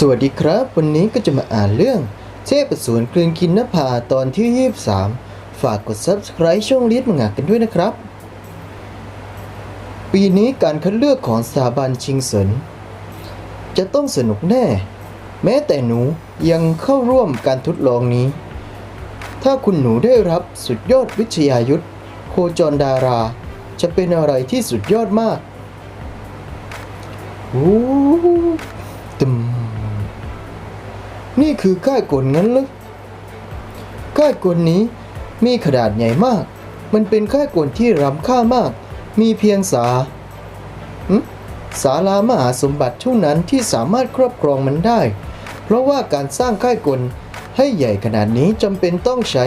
สวัสดีครับ วันนี้ก็จะมาอ่านเรื่อง เทพสวนกลืนกินนภาตอนที่ 23 ฝากกด Subscribe ช่องลิสมังงะกันด้วยนะครับ ปีนี้การคัดเลือกของสถาบันชิงสน จะต้องสนุกแน่ แม้แต่หนูยังเข้าร่วมการทดลองนี้ ถ้าคุณหนูได้รับสุดยอดวิทยายุทธโคจรดารา จะเป็นอะไรที่สุดยอดมาก โอ้ นี่คือก้ายกลงั้นหรอก้ายกลนี้มีขนาดใหญ่มาก มันเป็นก้ายกลที่ล้ำค่ามาก มีเพียงสาหึศาลามหาสมบัติเท่านั้นที่สามารถครอบครองมันได้ เพราะว่าการสร้างค่ายกลให้ใหญ่ขนาดนี้จำเป็นต้องใช้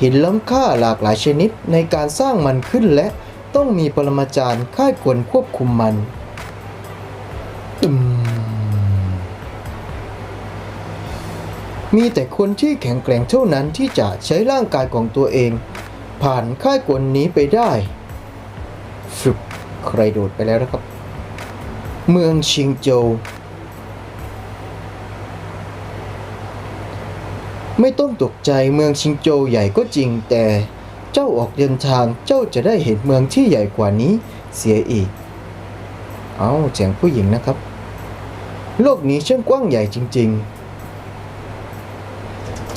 หินล้ำค่าหลากหลายชนิดในการสร้างมันขึ้นและต้องมีปรมาจารย์ค่ายกลควบคุมมันตึม มีแต่คนที่แข็งแกร่งเท่านั้นที่จะใช้ร่างกายของตัวเอง ผ่านค่ายกลนี้ไปได้ฟึบใครโดดไปแล้วนะครับ เมืองชิงโจวไม่ต้องตกใจเมืองชิงโจวใหญ่ก็จริง แต่เจ้าออกเดินทางเจ้าจะได้เห็นเมืองที่ใหญ่กว่านี้เสียอีก เอาเสียงผู้หญิงนะครับ โลกนี้ช่างกว้างใหญ่จริง ๆ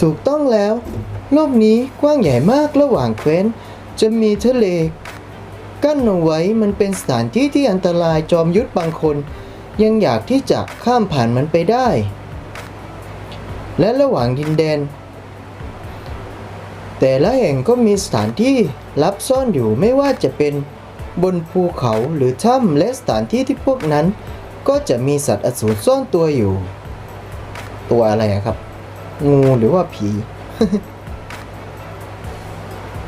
ถูกต้องแล้ว โลกนี้กว้างใหญ่มากระหว่างแคว้น จะมีทะเล กั้นเอาไว้มันเป็นสถานที่ที่อันตรายจอมยุทธบางคน ยังอยากที่จะข้ามผ่านมันไปได้ และระหว่างดินแดน แต่ละแห่งก็มีสถานที่ลับซ่อนอยู่ไม่ว่าจะเป็นบนภูเขาหรือถ้ำและสถานที่ที่พวกนั้น ก็จะมีสัตว์อสูรซ่อนตัวอยู่ ตัวอะไรครับ งูหรือว่าผี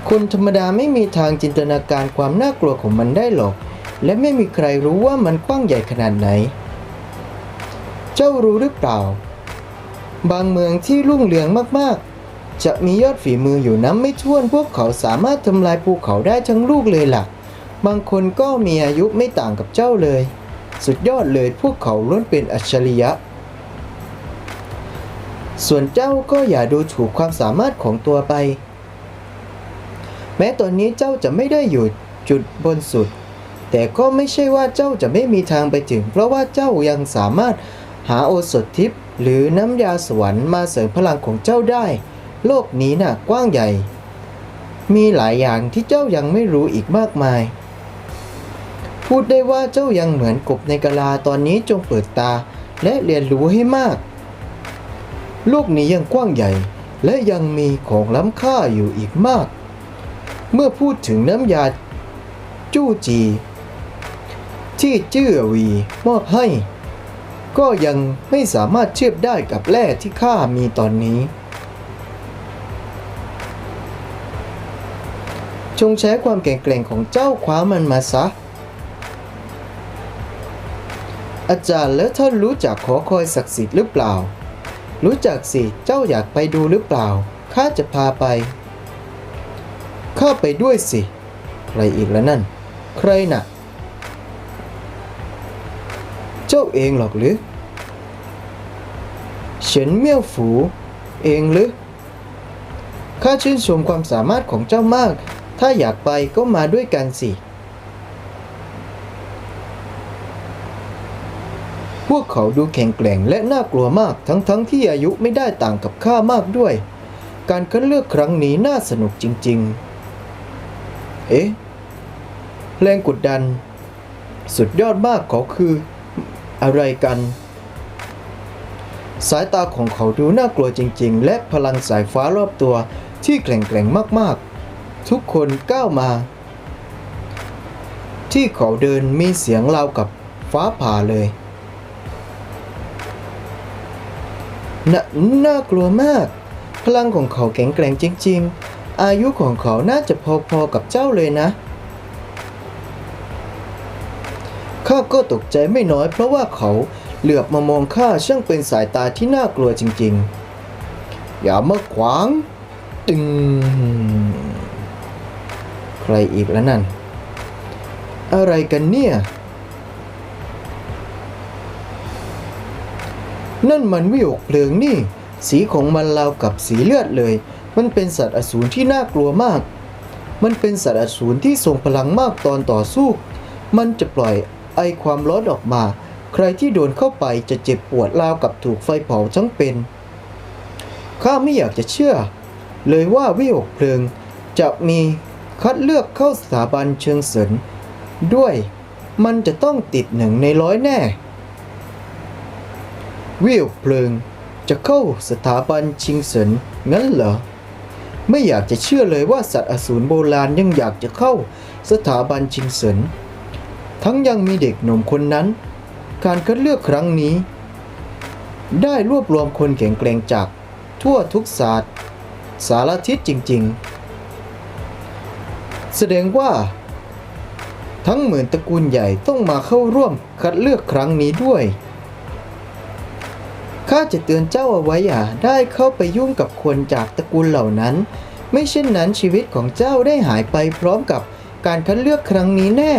คนธรรมดาไม่มีทางจินตนาการความน่ากลัวของมันได้หรอก และไม่มีใครรู้ว่ามันกว้างใหญ่ขนาดไหน เจ้ารู้หรือเปล่า บางเมืองที่รุ่งเรืองมากๆ จะมียอดฝีมืออยู่น้ำไม่ถ้วนพวกเขาสามารถทำลายภูเขาได้ทั้งลูกเลยล่ะบางคนก็มีอายุไม่ต่างกับเจ้าเลย สุดยอดเลยพวกเขาล้วนเป็นอัจฉริยะ ส่วนเจ้าก็อย่าดูถูกความสามารถของตัวไป แม้ตอนนี้เจ้าจะไม่ได้อยู่จุดบนสุด แต่ก็ไม่ใช่ว่าเจ้าจะไม่มีทางไปถึง เพราะว่าเจ้ายังสามารถหาโอสถทิพย์หรือน้ำยาสวรรค์มาเสริมพลังของเจ้าได้ โลกนี้น่ะกว้างใหญ่ มีหลายอย่างที่เจ้ายังไม่รู้อีกมากมาย พูดได้ว่าเจ้ายังเหมือนกบในกะลาตอนนี้จงเปิดตาและเรียนรู้ให้มาก โลกนี้ยังกว้างใหญ่ และยังมีของล้ำค่าอยู่อีกมาก เมื่อพูดถึงน้ำยาจู้จี ที่เจื้อวีมอบให้ ก็ยังไม่สามารถเทียบได้กับแร่ที่ข้ามีตอนนี้ จงใช้ความแข็งแกร่งของเจ้าคว้ามันมาซะอาจารย์แล้วท่านรู้จักขอคอยศักดิ์สิทธิ์หรือเปล่า รู้จักสิ เจ้าอยากไปดูหรือเปล่า ข้าจะพาไป ข้าไปด้วยสิ ใครอีกแล้วนั่น ใครน่ะ เจ้าเองหรอกหรือ เฉินเมี่ยวฝูเองหรือ ข้าชื่นชมความสามารถของเจ้ามาก ถ้าอยากไปก็มาด้วยกันสิ พวกเขาดูแข็งแกร่งและน่ากลัวมากทั้งๆทที่อายุไม่ได้ต่างกับข้ามากด้วย การคัดเลือกครั้งนี้น่าสนุกจริง ๆ เอ๊ะ แรงกดดัน สุดยอดมากเขาคือ อะไรกัน สายตาของเขาดูน่ากลัวจริง ๆ และพลังสายฟ้ารอบตัวที่แกร่งๆมากๆ ทุกคนก้าวมา ที่เขาเดินมีเสียงราวกับฟ้าผ่าเลย น่าน่ากลัวมาก พลังของเขาแข็งแกร่งจริง ๆ อายุของเขาน่าจะพอๆกับเจ้าเลยนะ ข้าก็ตกใจไม่น้อยเพราะว่าเขาเหลือบมามองข้าช่างเป็นสายตาที่น่ากลัวจริง ๆ อย่ามาขวาง ตึง ใครอีกแล้วนั่น อะไรกันเนี่ย นั่นมันวิหกเพลิงนี่ สีของมันราวกับสีเลือดเลย มันเป็นสัตว์อสูรที่น่ากลัวมาก มันเป็นสัตว์อสูรที่ทรงพลังมากตอนต่อสู้ มันจะปล่อยไอความร้อนออกมา ใครที่โดนเข้าไปจะเจ็บปวดราวกับถูกไฟเผาทั้งเป็น ข้าไม่อยากจะเชื่อ เลยว่าวิหกเพลิง จะมีคัดเลือกเข้าสถาบันเชิงเสริญด้วย มันจะต้องติดหนึ่งในร้อยแน่ วิหกเพลิง จะเข้าสถาบันชิงเสริญงั้นเหรอ ไม่อยากจะเชื่อเลยว่าสัตว์อสูรโบราณยังอยากจะเข้าสถาบันชิงเสริญทั้งยังมีเด็กหนุ่มคนนั้น การคัดเลือกครั้งนี้ ได้รวบรวมคนแข็งแกร่งจาก ทั่วทุกศาสตร์ สารทิศจริง ๆ แสดงว่า ทั้งหมื่นตระกูลใหญ่ต้องมาเข้าร่วมคัดเลือกครั้งนี้ด้วย ข้าจะเตือนเจ้าเอาไว้อย่าได้เข้าไปยุ่งกับคนจากตระกูลเหล่านั้น ไม่เช่นนั้นชีวิตของเจ้าได้หายไปพร้อมกับการคัดเลือกครั้งนี้แน่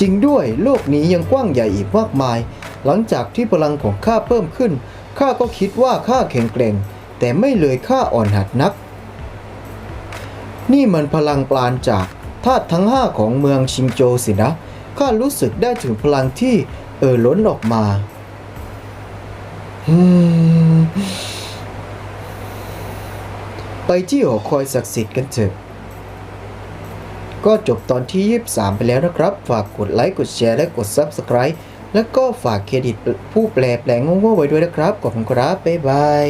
จริงด้วยโลกนี้ยังกว้างใหญ่อีกมากมาย หลังจากที่พลังของข้าเพิ่มขึ้นข้าก็คิดว่าข้าแข็งแกร่ง แต่ไม่เลยข้าอ่อนหัดนัก นี่มันพลังปราณจากธาตุทั้งห้าของเมืองชิงโจสินะข้ารู้สึกได้ถึงพลังที่เอ่อล้นออกมา ไปที่หอคอยศักดิ์สิทธิ์กันเถอะ ก็จบตอนที่ 23 ไปแล้วนะครับ ฝากกดไลค์ กดแชร์ และกด Subscribe แล้วก็ฝากเครดิตผู้แปลแปลงโง่ๆไว้ด้วยนะครับ ขอบคุณครับ บ๊ายบาย